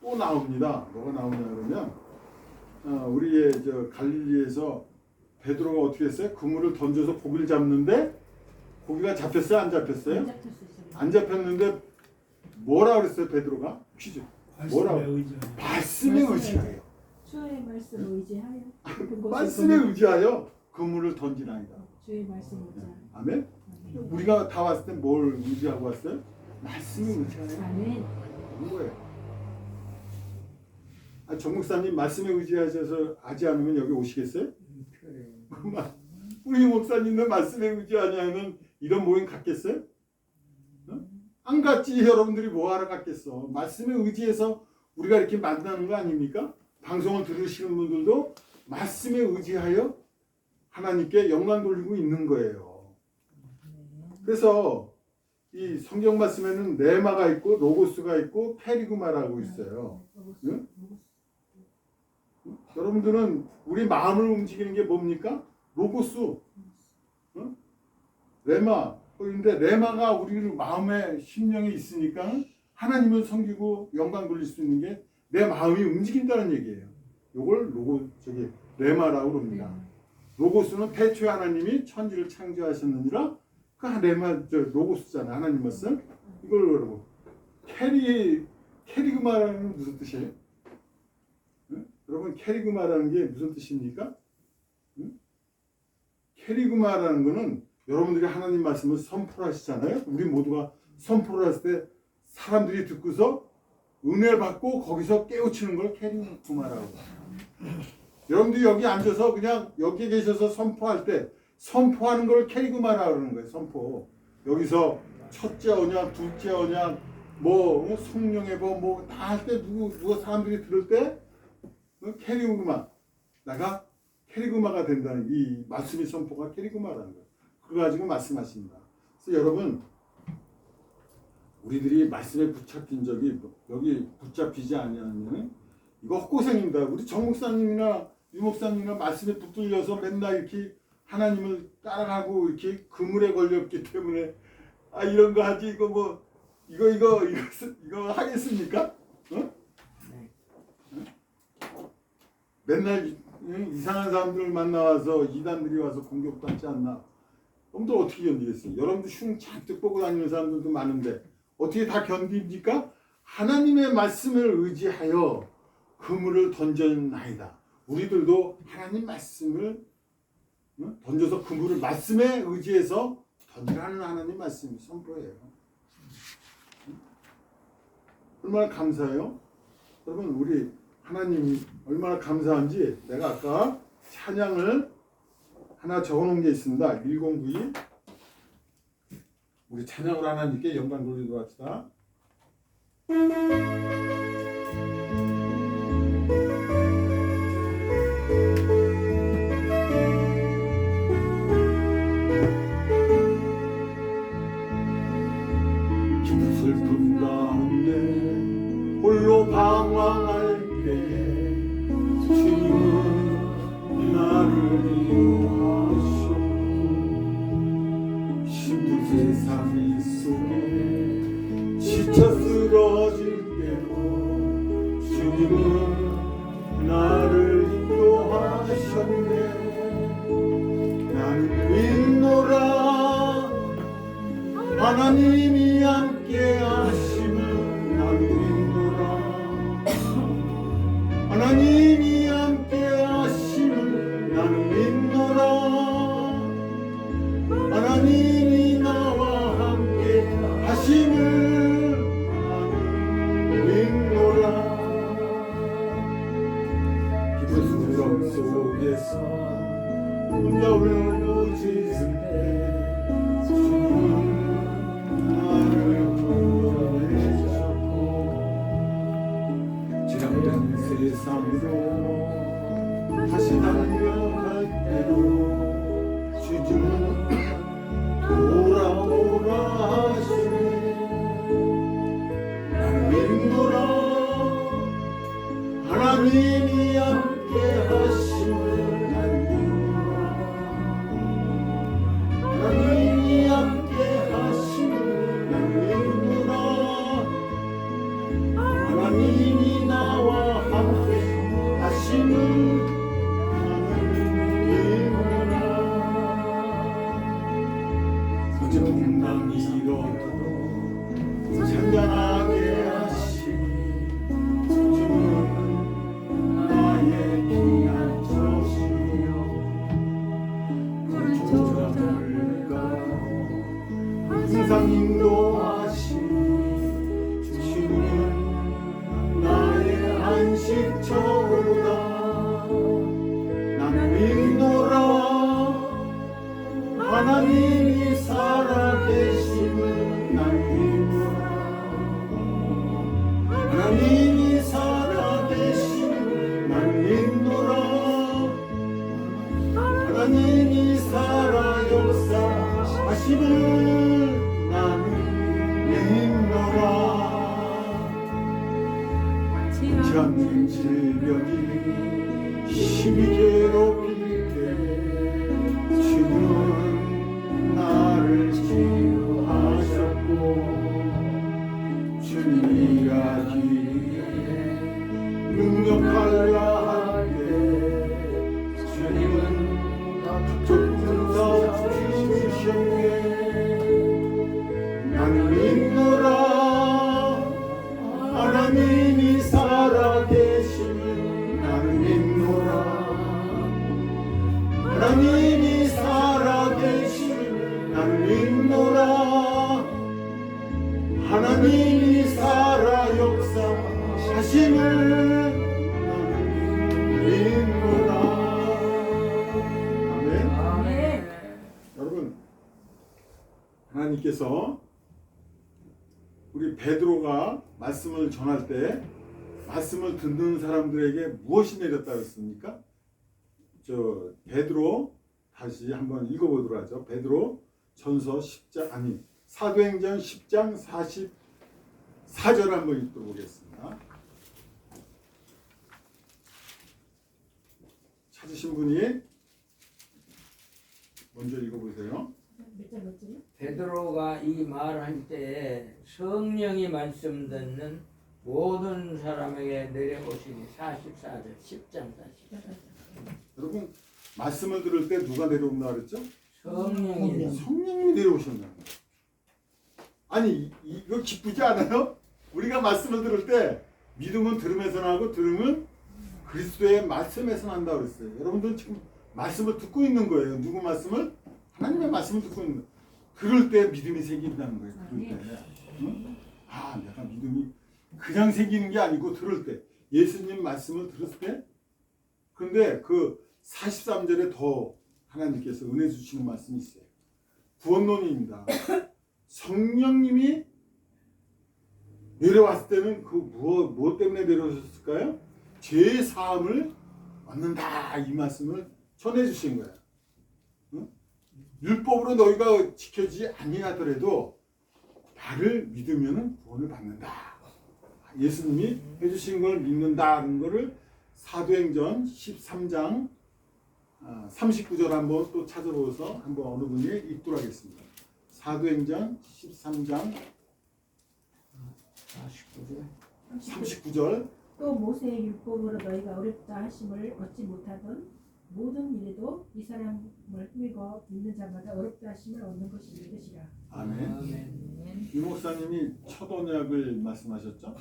또 나옵니다. 뭐가 나오냐 그러면 어, 우리의 저 갈릴리에서 베드로가 어떻게 했어요? 그물을 던져서 고기를 잡는데 고기가 잡혔어요? 안 잡혔어요? 안 잡혔는데 뭐라 그랬어요 베드로가? 퀴즈. 뭐라고? 말씀에 의지하여. 주의 말씀 의지하여 말씀에 의지하여 그물을 던지나이다. 주의 말씀 의지하여 아멘. 아멘. 우리가 다 왔을 때 뭘 의지하고 왔어요? 말씀에 의지하여 아멘. 그런 거예요. 아, 정 목사님 말씀에 의지하셔서 하지 않으면 여기 오시겠어요? 우리 목사님은 말씀에 의지하냐면 이런 모임 갖겠어요? 어? 안 갔지 여러분들이 뭐하러 갔겠어 말씀에 의지해서 우리가 이렇게 만나는 거 아닙니까? 방송을 들으시는 분들도 말씀에 의지하여 하나님께 영광 돌리고 있는 거예요 그래서 이 성경 말씀에는 네마가 있고 로고스가 있고 페리그마라고 있어요 응? 여러분들은 우리 마음을 움직이는 게 뭡니까? 로고스, 어? 레마. 그런데 레마가 우리 마음에 심령에 있으니까 하나님을 섬기고 영광 돌릴 수 있는 게 내 마음이 움직인다는 얘기예요. 요걸 로고 저기 레마라고 그럽니다. 로고스는 태초에 하나님이 천지를 창조하셨느니라 그 레마 저 로고스잖아 하나님 말씀 이걸 여러분 캐리 캐리그마라는 건 무슨 뜻이에요? 응? 여러분 캐리그마라는 게 무슨 뜻입니까? 응? 캐리그마라는 거는 여러분들이 하나님 말씀을 선포하시잖아요. 우리 모두가 선포를 했을 때 사람들이 듣고서 은혜 받고 거기서 깨우치는 걸 캐리그마라고. 여러분들이 여기 앉아서 그냥 여기 계셔서 선포할 때 선포하는 걸 캐리그마라고 그러는 거예요. 선포. 여기서 첫째 언약, 둘째 언약, 뭐 어, 성령의 법뭐다 할 때 누구 누가 사람들이 들을 때 어, 캐리그마 내가 캐리그마가 된다는 이 말씀의 선포가 캐리그마라는 거예요. 그거 가지고 말씀하십니다. 그래서 여러분 우리들이 말씀에 붙잡힌 적이 뭐, 여기 붙잡히지 아니하면 이거 헛고생입니다. 우리 정 목사님이나 유 목사님이나 말씀에 붙들려서 맨날 이렇게 하나님을 따라가고 이렇게 그물에 걸렸기 때문에 아 이런 거 하지 이거 뭐 이거 이거 이거 이거 하겠습니까? 어? 어? 맨날? 이상한 사람들을 만나와서 이단들이 와서 공격받지 않나? 여러분들 어떻게 견디겠어요? 여러분들 흉 잔뜩 보고 다니는 사람들도 많은데 어떻게 다 견딥니까? 하나님의 말씀을 의지하여 그물을 던졌나이다. 우리들도 하나님 말씀을 응? 던져서 그물을 말씀에 의지해서 던지라는 하나님 말씀이 선포예요. 응? 얼마나 감사해요? 여러분 우리 하나님이 얼마나 감사한지 내가 아까 찬양을 하나 적어놓은 게 있습니다. 1092 우리 찬양을 하나님께 영광 돌리도록 합시다. 지나간 세상으로 다시 달려갈 때로 주님은 돌아오라 하시네. 나는 믿노라 하나님이 항상 인도하시니 주시는 나의 안식처로다. 나는 인도라. 하나님이 살아계시는 날 인도라. 하나님이 살아계시는 날 인도라. 하나님이 살아 역사하시는 참 질병이 힘이 괴롭 아멘 아멘. 여러분 하나님께서 우리 베드로가 말씀을 전할 때 말씀을 듣는 사람들에게 무엇이 내렸다 그랬습니까? 저 베드로 다시 한번 읽어보도록 하죠. 베드로 전서 10장 아니 사도행전 10장 44절 한번 읽도록 하겠습니다. 찾으신 분이 먼저 읽어보세요. 베드로가 이 말할 때에 성령이 말씀 듣는 모든 사람에게 내려오시니 44절 10장 40절 여러분 말씀을 들을 때 누가 내려온다 그랬죠? 성령이 성령님이 내려오셨나? 아니 이- 이거 기쁘지 않아요? 우리가 말씀을 들을 때 믿음은 들으면서 나고 들으면 그리스도의 말씀에서 난다 그랬어요. 여러분들 지금 말씀을 듣고 있는 거예요. 누구 말씀을? 하나님의 말씀을 듣고 있는 거예요. 그럴 때 믿음이 생긴다는 거예요. 그럴 때. 응? 아, 내가 믿음이 그냥 생기는 게 아니고 들을 때 예수님 말씀을 들었을 때 근데 그 43절에 더 하나님께서 은혜 주시는 말씀이 있어요. 구원론입니다. 성령님이 내려왔을 때는 그 무엇, 무엇 때문에 내려오셨을까요? 죄 사함을 얻는다 이 말씀을 전해 주신 거예요. 응? 율법으로 너희가 지켜지지 아니하더라도 나를 믿으면 구원을 받는다. 예수님이 해주신 걸 믿는다는 것을 사도행전 13장 39절 한번 또 찾아보서 한번 어느 분이 읽도록 하겠습니다. 사도행전 13장 49절 39절 또 모세의 율법으로 너희가 어렵다 하심을 얻지 못하던 모든 일에도 이 사람을 믿고 믿는 자마다 어렵다 하심을 얻는 것이 이것이라. 아멘. 아멘 이 목사님이 첫 언약을 말씀하셨죠?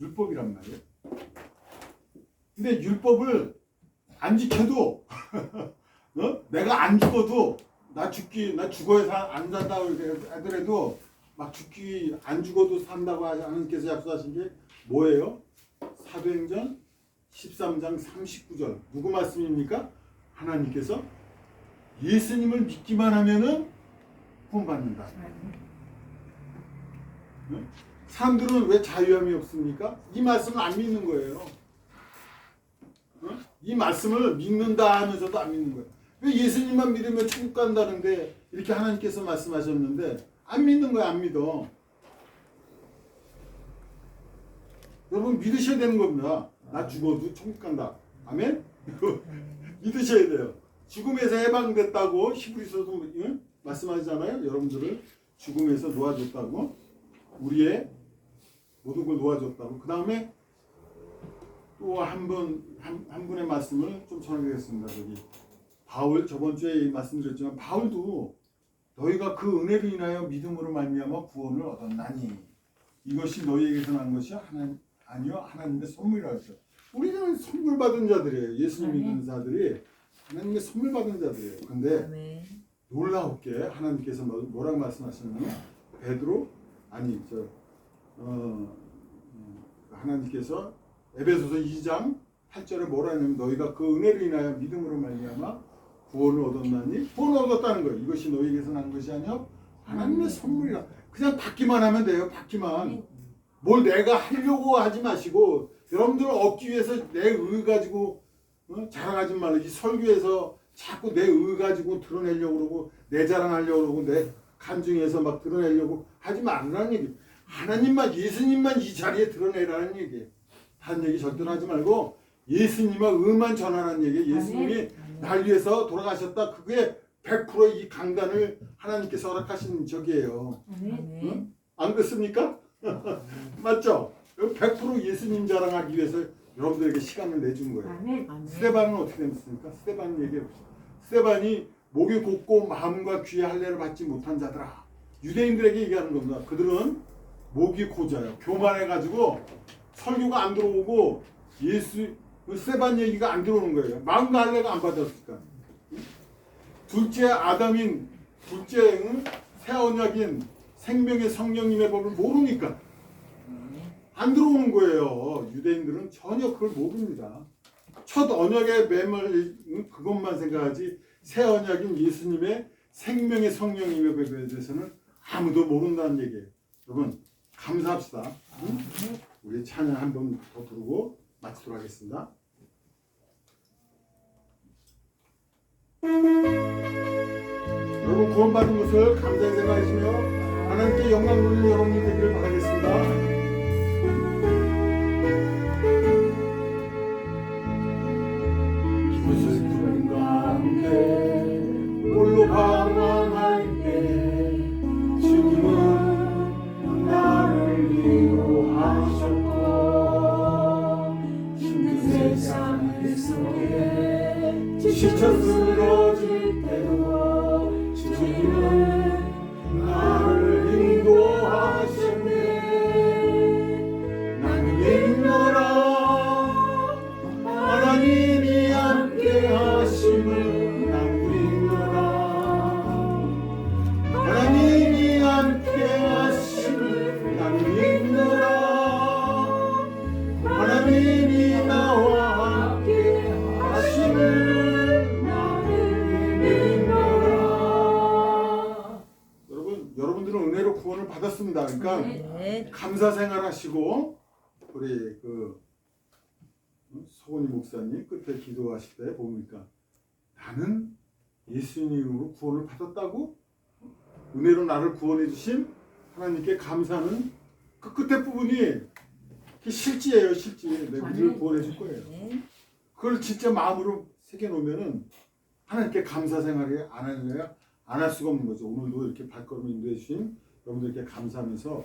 율법이란 말이에요. 근데 율법을 안 지켜도 어? 내가 안 죽어도 나 죽기 나 죽어야 사, 안 산다 하더라도 막 죽기 안 죽어도 산다고 하나님께서 약속하신 게 뭐예요? 사도행전 13장 39절 누구 말씀입니까? 하나님께서 예수님을 믿기만 하면은 구원받는다. 사람들은 왜 자유함이 없습니까? 이 말씀을 안 믿는 거예요. 어? 이 말씀을 믿는다 하면서도 안 믿는 거예요. 왜 예수님만 믿으면 천국 간다는데 이렇게 하나님께서 말씀하셨는데 안 믿는 거야, 안 믿어. 여러분 믿으셔야 되는 겁니다. 나 죽어도 천국 간다. 아멘? 믿으셔야 돼요. 죽음에서 해방됐다고 히브리서도 응? 말씀하잖아요. 여러분들을 죽음에서 놓아줬다고 우리의 모든 걸 놓아줬다고. 그 다음에 또 한분한한 분의 말씀을 좀 전하겠습니다. 저기 바울 저번 주에 말씀드렸지만 바울도 너희가 그 은혜로 인하여 믿음으로 말미암아 구원을 얻었나니 이것이 너희에게서 난 것이 하나님 아니요 하나님의 선물이라 했죠. 우리는 선물 받은 자들이에요. 예수님. 믿는 자들이 하나님의 선물 받은 자들이에요. 근데 아멘 놀라웠게 하나님께서 뭐- 뭐라고 말씀하시냐면 베드로 아니 저 어, 음, 하나님께서 에베소서 2장 8절에 뭐라 하냐면 너희가 그 은혜로 인하여 믿음으로 말미암아 구원을 얻었나니 구원을 얻었다는 거예요. 이것이 너희에게서 난 것이 아니요 하나님의 선물이라. 그냥 받기만 하면 돼요. 받기만. 뭘 내가 하려고 하지 마시고 여러분들을 얻기 위해서 내 의 가지고 어? 자랑하지 말고 이 설교에서 자꾸 내 의 가지고 드러내려고 그러고 내 자랑하려고 그러고 내 간증해서 막 드러내려고 하지 말라는 얘기. 하나님만 예수님만 이 자리에 드러내라는 얘기예요. 다른 얘기 절대로 하지 말고 예수님만 의만 전하라는 얘기. 예수님이 날 위해서 돌아가셨다. 그게 100%이 강단을 하나님께서 허락하신 적이에요. 응? 안 그렇습니까? 맞죠? 100% 예수님 자랑하기 위해서 여러분들에게 시간을 내준 거예요. 아멘. 스테반은 어떻게 됐습니까? 스테반 얘기해 봅시다. 스테반이 목이 곧고 마음과 귀의 할례를 받지 못한 자들아. 유대인들에게 얘기하는 겁니다. 그들은 목이 고자요. 교만해가지고 설교가 안 들어오고 예수 그 스테반 얘기가 안 들어오는 거예요. 마음과 할례가 안 받았으니까. 둘째 아담인 둘째 응? 새 언약인 생명의 성령님의 법을 모르니까 안 들어오는 거예요. 유대인들은 전혀 그걸 모릅니다. 첫 언약의 매물 그것만 생각하지 새 언약인 예수님의 생명의 성령님의 법에 대해서는 아무도 모른다는 얘기예요. 여러분 감사합시다. 응? 우리 찬양 한 번 더 부르고 마치도록 하겠습니다. 여러분 구원받은 것을 감사히 생각하시며 하나님께 영광 돌리는 여러분이 되기를 바라겠습니다. 그러니까 네. 감사 생활하시고 우리 그 어? 서건희 목사님 끝에 기도하실 때 보니까 나는 예수님으로 구원을 받았다고 은혜로 나를 구원해 주신 하나님께 감사는 그 끝에 부분이 실지예요 실지. 내가 우리를 구원해 줄 거예요. 그걸 진짜 마음으로 새겨 놓으면은 하나님께 감사 생활이 안 하느냐 안할 수가 없는 거죠. 오늘도 이렇게 발걸음 인도해 주신 여러분들께 감사하면서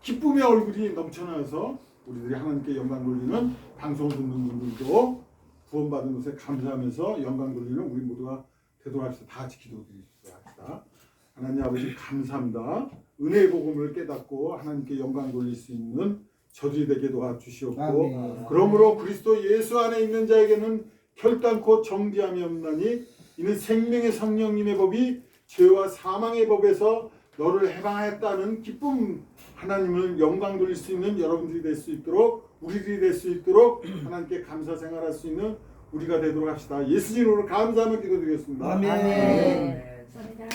기쁨의 얼굴이 넘쳐나서 우리들이 하나님께 영광 돌리는 방송 듣는 분들도 구원받은 것에 감사하면서 영광 돌리는 우리 모두가 되도록 합시다. 다 같이 기도드리도록 합시다. 하나님 아버지 감사합니다. 은혜의 복음을 깨닫고 하나님께 영광 돌릴 수 있는 저들이 되게 도와주시옵고 아멘. 그러므로 그리스도 예수 안에 있는 자에게는 결단코 정죄함이 없나니 이는 생명의 성령님의 법이 죄와 사망의 법에서 너를 해방하였다는 기쁨 하나님을 영광 돌릴 수 있는 여러분들이 될 수 있도록 우리들이 될 수 있도록 하나님께 감사 생활할 수 있는 우리가 되도록 합시다. 예수님으로 감사하며 기도드리겠습니다. 아멘. 감사합니다.